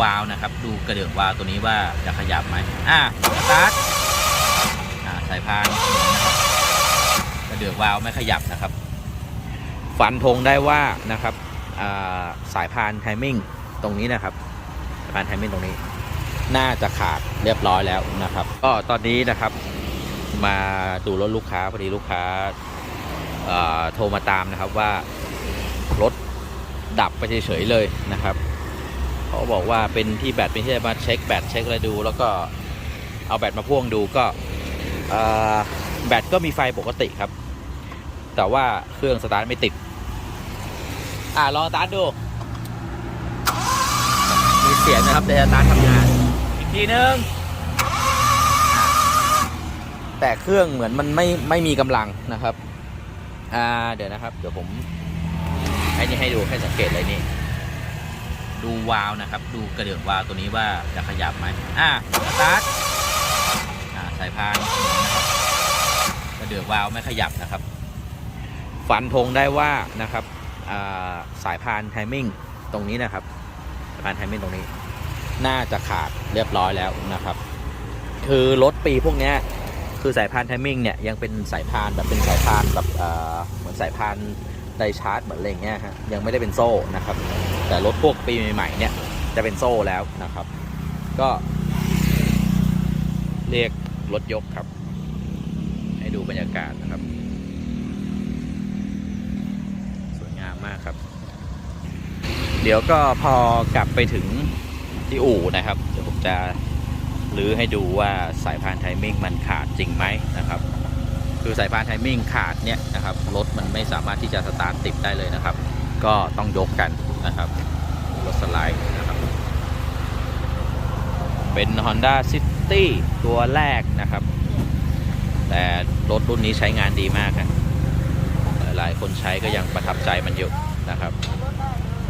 วาล์วนะครับ ดูกระเดื่องวาล์วตัวนี้ว่าจะขยับไหมอะสตาร์ทอ่าสายพานนะครับกระเดื่องวาล์วไม่ขยับนะครับ ฟันธงได้ว่านะครับอ่าสายพานไทมิ่งตรงนี้นะครับสายพานไทมิ่งตรงนี้ น่าจะขาดเรียบร้อยแล้วนะครับ ก็ตอนนี้นะครับมาดูรถลูกค้าพอดีลูกค้าเอ่อโทรมาตามนะครับว่ารถดับไปเฉยๆเลยนะครับ เขาบอกว่าเป็นที่แบตเป็นที่จะมาเช็คแบตเช็คอะไรดู แล้วก็เอาแบตมาพ่วงดูก็แบตก็มีไฟปกติครับ แต่ว่าเครื่องสตาร์ทไม่ติด อ่าลองสตาร์ทดู มีเสียงนะครับเดี๋ยวสตาร์ททำงาน อีกทีนึงแต่เครื่องเหมือนมันไม่ไม่มีกำลังนะครับ อ่าเดี๋ยวนะครับ เดี๋ยวผมให้นี่ให้ดูให้สังเกตเลยนี่ ดูวาล์วนะครับ ดูกระเดื่องวาล์วตัวนี้ว่าจะขยับไหมอ่าสตาร์ทอ่าสายพานนะครับกระเดื่องวาล์วไม่ขยับนะครับ ฟันธงได้ว่านะครับอ่าสายพานไทมิ่งตรงนี้นะครับสายพานไทมิ่งตรงนี้ น่าจะขาดเรียบร้อยแล้วนะครับ คือรถปีพวกนี้คือสายพานไทมิ่งเนี่ยยังเป็นสายพานแบบเป็นสายพานแบบเหมือนสายพาน ไดชาร์จเหมือนอะไรเงี้ยฮะยังไม่ได้เป็นโซ่นะครับ แต่รถพวกปีใหม่ๆเนี่ยจะเป็นโซ่แล้วนะครับ ก็เรียกรถยกครับ ให้ดูบรรยากาศนะครับ สวยงามมากครับ เดี๋ยวก็พอกลับไปถึงที่อู่นะครับ เดี๋ยวผมจะรือให้ดูว่าสายพานไทมิ่งมันขาดจริงไหมนะครับ คือสายพานไทมิ่งขาดเนี่ยนะครับรถมันไม่สามารถที่จะสตาร์ทติดได้เลยนะครับ ก็ต้องยกกันนะครับรถสไลด์นะครับเป็น Honda City ตัวแรกนะครับ แต่รถรุ่นนี้ใช้งานดีมากครับหลายคนใช้ก็ยังประทับใจมันอยู่นะครับ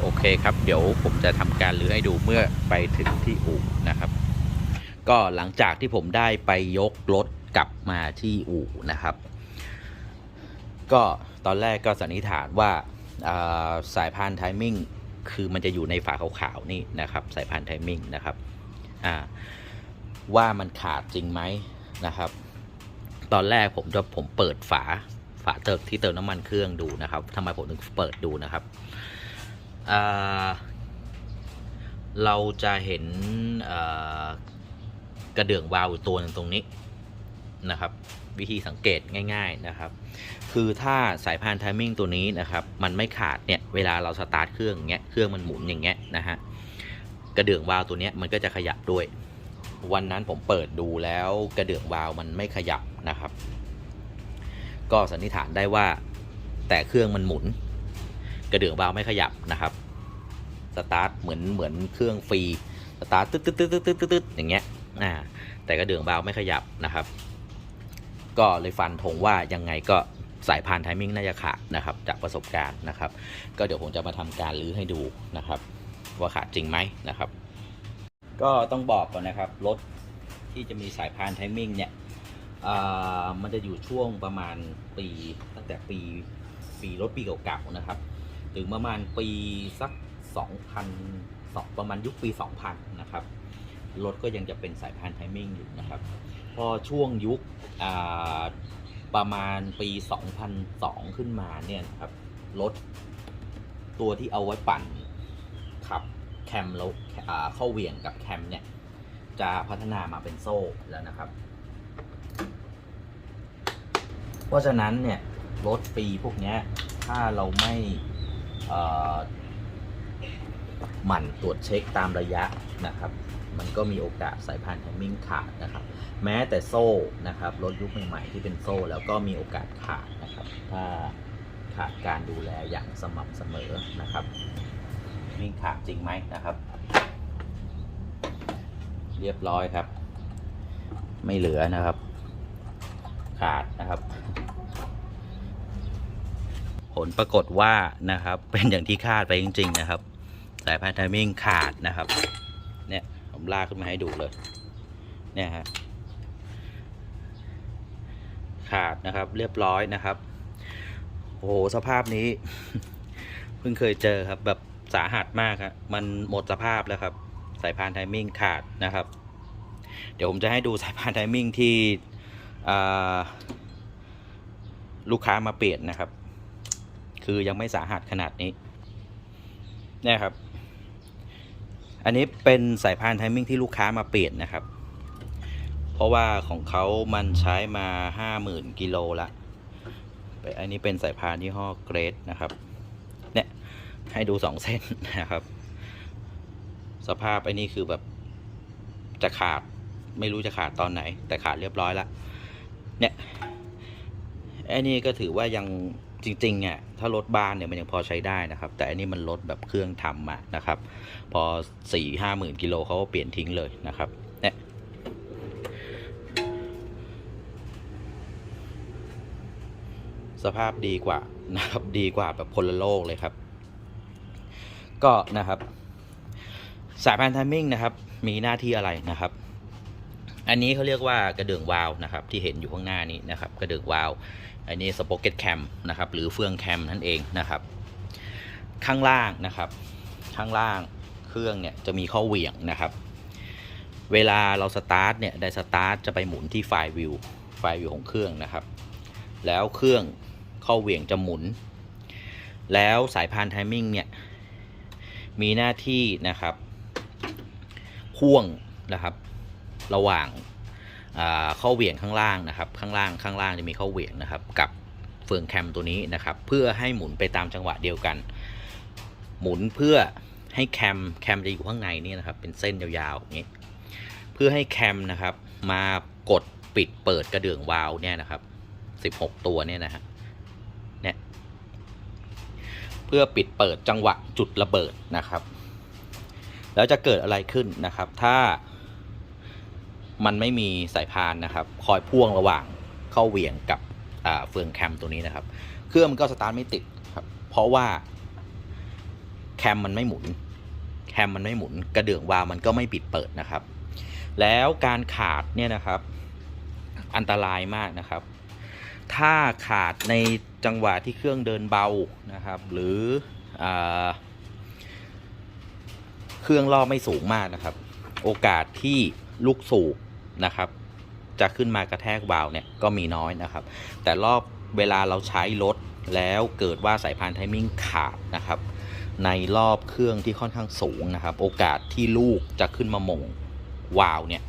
โอเคครับ เดี๋ยวผมจะทำการรื้อให้ดูเมื่อไปถึงที่อู่นะครับ ก็หลังจากที่ผมได้ไปยกรถ กลับมาที่อู่นะครับ ก็ตอนแรกก็สันนิษฐานว่าาสายพานไทมิ่งคือมันจะอยู่ในฝาขาวๆนี่นะครับ สายพานไทมิ่งนะครับว่ามันขาดจริงไหมนะครับ ตอนแรกผมจะผมเปิดฝาฝาเติมที่เติมน้ำมันเครื่องดูนะครับทำไมผมถึงเปิดดูนะครับเราจะเห็นกระเดื่องวาล์วตัวนึงตรงนี้ นะครับ วิธีสังเกตง่าย ๆนะครับ คือถ้าสายพานไทมิ่งตัวนี้นะครับ มันไม่ขาดเนี่ยเวลาเราสตาร์ทเครื่องอย่างเงี้ยเครื่องมันหมุนอย่างเงี้ยนะฮะกระเดื่องวาล์วตัวเนี้ยมันก็จะขยับด้วย วันนั้นผมเปิดดูแล้วกระเดื่องวาล์วมันไม่ขยับนะครับ ก็สันนิษฐานได้ว่าแต่เครื่องมันหมุน กระเดื่องวาล์วไม่ขยับนะครับสตาร์ทเหมือนเหมือนเครื่องฟรีสตาร์ทตึ๊ดตึ๊ดตึ๊ดตึ๊ดตึ๊ดตึ๊ดอย่างเงี้ยอ่าแต่กระเดื่องเบาไม่ขยับนะครับ ก็เลยฟันธงว่ายังไงก็สายพานไทมิ่งน่าจะขาดนะครับจากประสบการณ์นะครับ ก็เดี๋ยวผมจะมาทำการรื้อให้ดูนะครับ ว่าขาดจริงไหมนะครับ ก็ต้องบอกก่อนนะครับรถที่จะมีสายพานไทมิ่งเนี่ยอ่ามันจะอยู่ช่วงประมาณปีตั้งแต่ปีปีรถปีเก่าๆนะครับ ถึงประมาณปีสัก 2000สองประมาณยุคปี 2000 นะครับ รถก็ยังจะเป็นสายพานไทมิ่งอยู่นะครับ พอช่วงยุคประมาณปี 2002 ขึ้นมาเนี่ยครับรถตัวที่เอาไว้ปั่นขับแคมแล้วเข้าเวียงกับแคมเนี่ย จะพัฒนามาเป็นโซ่แล้วนะครับ เพราะฉะนั้นเนี่ยรถปีพวกนี้ถ้าเราไม่หมั่นตรวจเช็คตามระยะ นะครับ มันก็มีโอกาสสายพานไทมิ่งขาดนะครับ แม้แต่โซ่นะครับรถยุคใหม่ๆที่เป็นโซ่แล้วก็มีโอกาสขาดนะครับ ถ้าขาดการดูแลอย่างสม่ำเสมอนะครับมิ่งขาดจริงไหมนะครับ เรียบร้อยครับ ไม่เหลือนะครับ ขาดนะครับ ผลปรากฏว่านะครับเป็นอย่างที่คาดไปจริง ๆ นะครับ สายพานไทมิ่งขาดนะครับ ผมลากขึ้นมาให้ดูเลย เนี่ยฮะขาดนะครับ เรียบร้อยนะครับโอ้โหสภาพนี้ เพิ่งเคยเจอครับ แบบสาหัสมากครับมันหมดสภาพแล้วครับ สายพานไทมิ่งขาดนะครับ เดี๋ยวผมจะให้ดูสายพานไทมิ่งที่ลูกค้ามาเปลี่ยนนะครับ คือยังไม่สาหัสขนาดนี้เนี่ยครับ อันนี้เป็นสายพานไทมิ่งที่ลูกค้ามาเปลี่ยนนะครับ เพราะว่าของเขามันใช้มา 50,000กิโลละอันนี้เป็นสายพานยี่ห้อเกรดนะครับ เนี่ย ให้ดูสองเส้นนะครับ สภาพไอ้นี่คือแบบจะขาดไม่รู้จะขาดตอนไหน แต่ขาดเรียบร้อยละเนี่ยไอ้นี่ก็ถือว่ายังจริงๆเนี่ย ถ้ารถบ้านเนี่ยมันยังพอใช้ได้นะครับ แต่อันนี้มันรถแบบเครื่องทำมานะครับ พอสี่ห้าหมื่นกิโลเขาก็เปลี่ยนทิ้งเลยนะครับเนี่ยสภาพดีกว่านะครับดีกว่าแบบคนลโลกเลยครับ ก็นะครับ สายพานไทมิ่งนะครับ มีหน้าที่อะไรนะครับ อันนี้เขาเรียกว่ากระเดื่องวาล์วนะครับที่เห็นอยู่ข้างหน้านี้นะครับกระเดื่องวาล์วอันนี้สป็อกเก็ตแคมนะครับหรือเฟืองแคมนั่นเองนะครับ ข้างล่างนะครับ ข้างล่างเครื่องเนี่ยจะมีข้อเหวี่ยงนะครับ เวลาเราสตาร์ทเนี่ยได้สตาร์ทจะไปหมุนที่ไฟวิวไฟวิวของเครื่องนะครับ แล้วเครื่องข้อเหวี่ยงจะหมุน แล้วสายพานไทมิ่งเนี่ยมีหน้าที่นะครับพ่วงนะครับ ระหว่างข้อเหวี่ยงข้างล่างนะครับ ข้างล่างข้างล่างจะมีข้อเหวี่ยงนะครับ กับเฟืองแคมตัวนี้นะครับ เพื่อให้หมุนไปตามจังหวะเดียวกัน หมุนเพื่อให้แคมแคมจะอยู่ข้างในนี่นะครับ เป็นเส้นยาวๆอย่างนี้เพื่อให้แคมนะครับ มากดปิดเปิดกระเดื่องวาล์วเนี่ยนะครับ16 ตัวเนี่ยนะฮะเนี่ยเพื่อปิดเปิดจังหวะจุดระเบิดนะครับ แล้วจะเกิดอะไรขึ้นนะครับ ถ้า มันไม่มีสายพานนะครับคอยพ่วงระหว่างเข้าเหวี่ยงกับเฟืองแคมตัวนี้นะครับ เครื่องมันก็สตาร์ทไม่ติดครับเพราะว่าแคมมันไม่หมุน แคมมันไม่หมุน กระเดื่องวาล์วมันก็ไม่ปิดเปิดนะครับ แล้วการขาดเนี่ยนะครับ อันตรายมากนะครับ ถ้าขาดในจังหวะที่เครื่องเดินเบานะครับ หรืออเครื่องรอไม่สูงมากนะครับ โอกาสที่ลูกสูบ นะครับ จะขึ้นมากระแทกวาล์วเนี่ยก็มีน้อยนะครับ แต่รอบเวลาเราใช้รถแล้วเกิดว่าสายพานไทมิ่งขาดนะครับ ในรอบเครื่องที่ค่อนข้างสูงนะครับ โอกาสที่ลูกจะขึ้นมามงวาล์วเนี่ย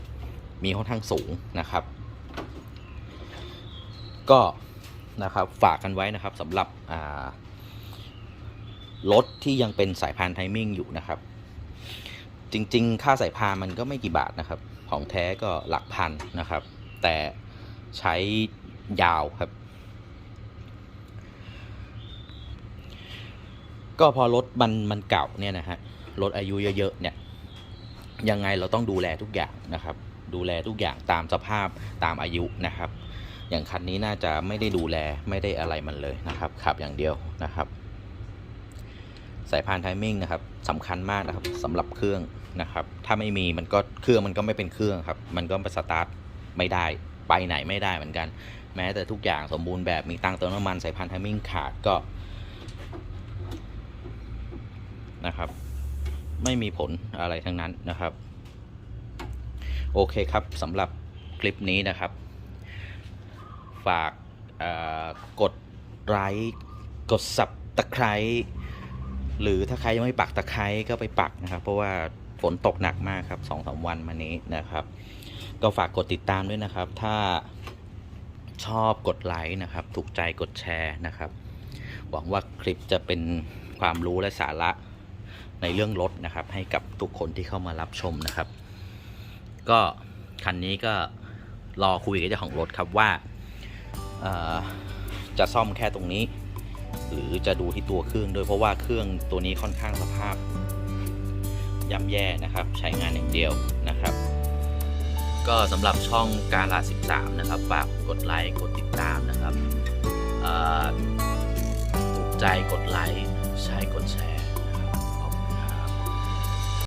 มีค่อนข้างสูงนะครับ ก็นะครับฝากกันไว้นะครับสำหรับรถที่ยังเป็นสายพานไทมิ่งอยู่นะครับ จริง ๆ ค่าสายพานมันก็ไม่กี่บาทนะครับ ของแท้ก็หลักพันนะครับ แต่ใช้ยาวครับ ก็พอรถมันมันเก่าเนี่ยนะฮะรถอายุเยอะๆเนี่ยยังไงเราต้องดูแลทุกอย่างนะครับ ดูแลทุกอย่างตามสภาพตามอายุนะครับ อย่างคันนี้น่าจะไม่ได้ดูแลไม่ได้อะไรมันเลยนะครับขับอย่างเดียวนะครับ สายพานไทมิ่งนะครับสำคัญมากนะครับสำหรับเครื่องนะครับ ถ้าไม่มีมันก็เครื่องมันก็ไม่เป็นเครื่องครับ มันก็ไปสตาร์ทไม่ได้ไปไหนไม่ได้เหมือนกัน แม้แต่ทุกอย่างสมบูรณ์แบบมีตังเติมน้ำมันสายพานไทมิ่งขาดก็นะครับ ไม่มีผลอะไรทั้งนั้นนะครับ โอเคครับสำหรับคลิปนี้นะครับ ฝากกดไลค์กดสับตะไคร้ หรือถ้าใครยังไม่ปักตะไคร้ก็ไปปักนะครับ เพราะว่าฝนตกหนักมากครับสองสามวันมานี้นะครับ ก็ฝากกดติดตามด้วยนะครับ ถ้าชอบกดไลค์นะครับ ถูกใจกดแชร์นะครับ หวังว่าคลิปจะเป็นความรู้และสาระในเรื่องรถนะครับ ให้กับทุกคนที่เข้ามารับชมนะครับ ก็คันนี้ก็รอคุยกับเจ้าของรถครับว่าจะซ่อมแค่ตรงนี้ หรือจะดูที่ตัวเครื่องด้วยเพราะว่าเครื่องตัวนี้ค่อนข้างสภาพย่ำแย่นะครับ ใช้งานอย่างเดียวนะครับ ก็สำหรับช่องการลา13 นะครับฝากกดไลค์กดติดตามนะครับถูกใจกดไลค์ใช้กดแชร์